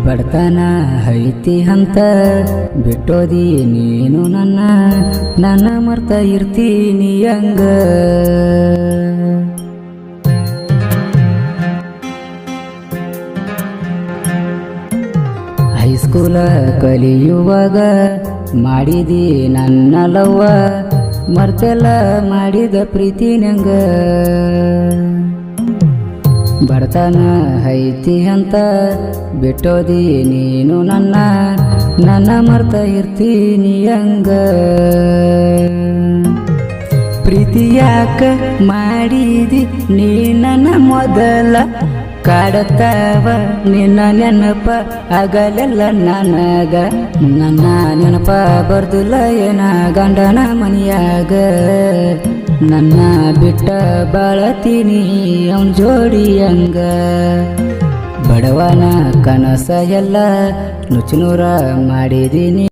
ಬಡತನ ಐತಿ ಅಂತ ಬಿಟ್ಟೋದಿ ನೀನು ನನ್ನ ನನ್ನ ಮರ್ತ ಇರ್ತೀನಿ ಹಂಗ ಹೈಸ್ಕೂಲ ಕಲಿಯುವಾಗ ಮಾಡಿದಿ ನನ್ನ ಲವ್ವ ಮರ್ತೆಲ್ಲ ಮಾಡಿದ ಪ್ರೀತಿ ನಂಗ ಬಡತನ ಐತಿ ಅಂತ ಬಿಟ್ಟೋದಿ ನೀನು ನನ್ನ ನನ್ನ ಮರ್ತ ಇರ್ತೀನಿ ಹಂಗ. ಪ್ರೀತಿ ಯಾಕ ಮಾಡಿದಿ ನೀ ನನ್ನ ಮೊದಲ? ಕಾಡತ್ತವ ನಿನ್ನ ನೆನಪ ಆಗಲೆಲ್ಲ ನನಗ. ನನ್ನ ನೆನಪ ಬರ್ದಿಲ್ಲ ಏನ ಗಂಡನ ಮನಿಯಾಗ? ನನ್ನ ಬಿಟ್ಟ ಬಾಳತೀನಿ ಅವನ್ ಜೋಡಿ ಅಂಗ ಬಡವನ ಕನಸ ಎಲ್ಲ ನುಚ್ಚುನೂರ ಮಾಡಿದೀನಿ.